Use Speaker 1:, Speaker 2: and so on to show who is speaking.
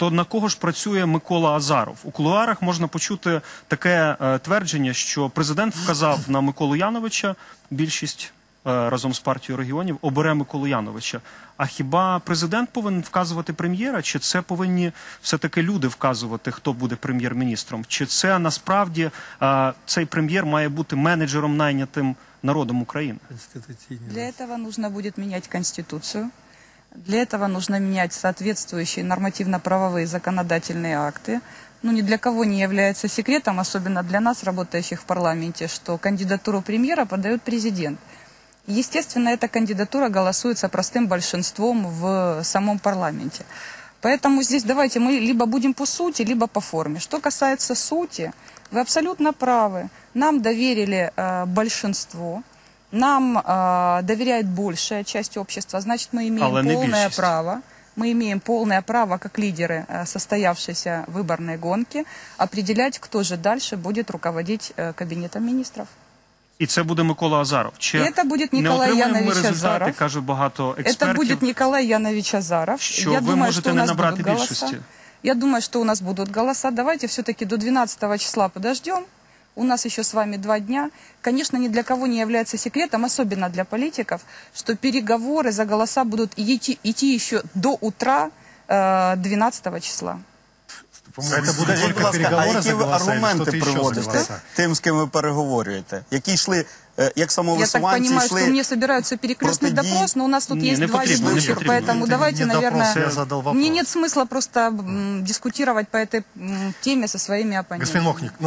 Speaker 1: то на кого ж працює Микола Азаров? У кулуарах можна почути таке е, твердження, що президент вказав на Миколу Яновича. Більшість е, разом з партією регіонів обере Миколу Яновича. А хіба президент повинен вказувати прем'єра? Чи це повинні все таки люди вказувати, хто буде прем'єр-міністром? Чи це насправді е, цей прем'єр має бути менеджером найнятим народом України?
Speaker 2: Для этого нужно будет менять Конституцию. Для этого нужно менять соответствующие нормативно-правовые законодательные акты. Ну, ни для кого не является секретом, особенно для нас, работающих в парламенте, что кандидатуру премьера подает президент. Естественно, эта кандидатура голосуется простым большинством в самом парламенте. Поэтому здесь давайте мы либо будем по сути, либо по форме. Что касается сути, вы абсолютно правы. Нам доверили э, большинство, нам э, доверяет большая часть общества, значит, мы имеем
Speaker 1: Але не
Speaker 2: полное
Speaker 1: більшість.
Speaker 2: право. Мы имеем полное право, как лидеры э, состоявшейся выборной гонки, определять, кто же дальше будет руководить э, кабинетом министров.
Speaker 1: І це буде Микола Азаров. Чи
Speaker 2: І це буде
Speaker 1: не
Speaker 2: Ніколай
Speaker 1: отримаємо ми
Speaker 2: Янович
Speaker 1: результати,
Speaker 2: Азаров.
Speaker 1: каже багато
Speaker 2: Это
Speaker 1: експертів.
Speaker 2: будет Николай Янович Азаров.
Speaker 1: Що
Speaker 2: Я
Speaker 1: ви
Speaker 2: думаю,
Speaker 1: можете
Speaker 2: что у
Speaker 1: не
Speaker 2: нас
Speaker 1: набрати
Speaker 2: будут голоса.
Speaker 1: більшості.
Speaker 2: Я думаю, что у нас будут голоса. Давайте все-таки до 12 числа подождем. У нас еще с вами два дня. Конечно, ни для кого не является секретом, особенно для политиков, что переговоры за голоса будут идти, идти еще до утра э, 12 числа.
Speaker 3: Це буде
Speaker 4: Скажіть, будь
Speaker 3: тільки
Speaker 4: ласка, а
Speaker 3: переговори
Speaker 4: які
Speaker 3: за
Speaker 4: ви
Speaker 3: голоси,
Speaker 4: аргументи
Speaker 3: що ти ще за
Speaker 4: приводите
Speaker 3: голоса?
Speaker 4: тим, з ким ви переговорюєте? Які йшли, е, як
Speaker 2: Я так
Speaker 4: самовисуванці
Speaker 2: понимаю, что
Speaker 4: йшли?
Speaker 2: мне собираются перекрестный
Speaker 4: протидії.
Speaker 2: допрос, но у нас тут
Speaker 1: Не,
Speaker 2: есть
Speaker 1: не
Speaker 2: два
Speaker 1: потребно, не
Speaker 2: ведущих,
Speaker 1: потребно.
Speaker 2: поэтому
Speaker 3: Это
Speaker 2: давайте,
Speaker 3: не допрос,
Speaker 2: наверное...
Speaker 3: я задал вопрос.
Speaker 2: Мне нет смысла просто м, дискутировать по этой м, теме со своими оппонентами.
Speaker 3: Господин Мохник, ну,